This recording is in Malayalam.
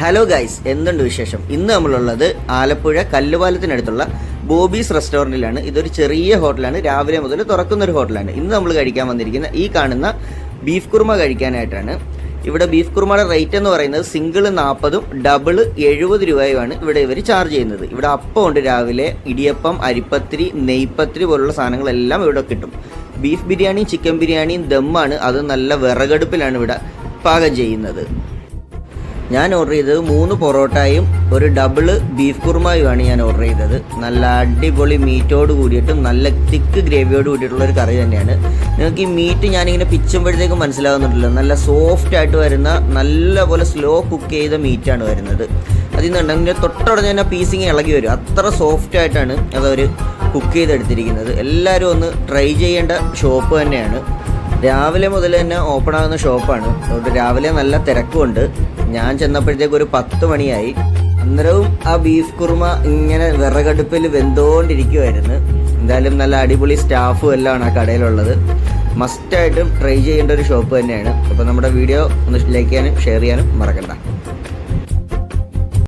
ഹലോ ഗൈസ് എന്തുണ്ട് വിശേഷം? ഇന്ന് നമ്മളുള്ളത് ആലപ്പുഴ കല്ലുപാലത്തിനടുത്തുള്ള ബോബീസ് റെസ്റ്റോറന്റിലാണ് ഇതൊരു ചെറിയ ഹോട്ടലാണ്. രാവിലെ മുതൽ തുറക്കുന്ന ഒരു ഹോട്ടലാണ്. ഇന്ന് നമ്മൾ കഴിക്കാൻ വന്നിരിക്കുന്ന ഈ കാണുന്ന ബീഫ് കുർമ കഴിക്കാനായിട്ടാണ്. ഇവിടെ ബീഫ് കുർമയുടെ റേറ്റ് എന്ന് പറയുന്നത് സിംഗിൾ നാൽപ്പതും ഡബിൾ എഴുപത് രൂപയുമാണ് ഇവിടെ ഇവർ ചാർജ് ചെയ്യുന്നത്. ഇവിടെ അപ്പം ഉണ്ട് രാവിലെ ഇടിയപ്പം അരിപ്പത്തിരി നെയ്പ്പത്തിരി പോലുള്ള സാധനങ്ങളെല്ലാം ഇവിടെ കിട്ടും. ബീഫ് ബിരിയാണിയും ചിക്കൻ ബിരിയാണിയും ദമ്മാണ്. അത് നല്ല വിറകടുപ്പിലാണ് ഇവിടെ പാകം ചെയ്യുന്നത്. ഞാൻ ഓർഡർ ചെയ്തത് മൂന്ന് പൊറോട്ടയും ഒരു ഡബിൾ ബീഫ് കുറുമായുമാണ് ഞാൻ ഓർഡർ ചെയ്തത്. നല്ല അടിപൊളി മീറ്റോട് കൂടിയിട്ടും നല്ല തിക്ക് ഗ്രേവിയോട് കൂടിയിട്ടുള്ള ഒരു കറി തന്നെയാണ്. നിങ്ങൾക്ക് ഈ മീറ്റ് ഞാനിങ്ങനെ പിച്ചുമ്പോഴത്തേക്കും മനസ്സിലാകുന്നുണ്ടല്ലോ നല്ല സോഫ്റ്റ് ആയിട്ട് വരുന്ന നല്ല പോലെ സ്ലോ കുക്ക് ചെയ്ത മീറ്റാണ് വരുന്നത്. അതിൽ നിന്ന് അതിന്റെ തൊട്ടുടനെ തന്നെ പീസിങ് ഇളകി വരും. അത്ര സോഫ്റ്റ് ആയിട്ടാണ് അതവർ കുക്ക് ചെയ്തെടുത്തിരിക്കുന്നത്. എല്ലാവരും ഒന്ന് ട്രൈ ചെയ്യേണ്ട ഷോപ്പ് തന്നെയാണ്. രാവിലെ മുതൽ തന്നെ ഓപ്പൺ ആകുന്ന ഷോപ്പാണ് അതുകൊണ്ട് രാവിലെ നല്ല തിരക്കുമുണ്ട്. ഞാൻ ചെന്നപ്പോഴത്തേക്ക് ഒരു പത്ത് മണിയായി. അന്നേരവും ആ ബീഫ് കുറുമ ഇങ്ങനെ വിറകടുപ്പിൽ വെന്തോണ്ടിരിക്കുമായിരുന്നു എന്തായാലും നല്ല അടിപൊളി സ്റ്റാഫും എല്ലാമാണ് ആ കടയിലുള്ളത്. മസ്റ്റായിട്ടും ട്രൈ ചെയ്യേണ്ട ഒരു ഷോപ്പ് തന്നെയാണ്. അപ്പോൾ നമ്മുടെ വീഡിയോ ഒന്ന് ലൈക്ക് ചെയ്യാനും ഷെയർ ചെയ്യാനും മറക്കണ്ട.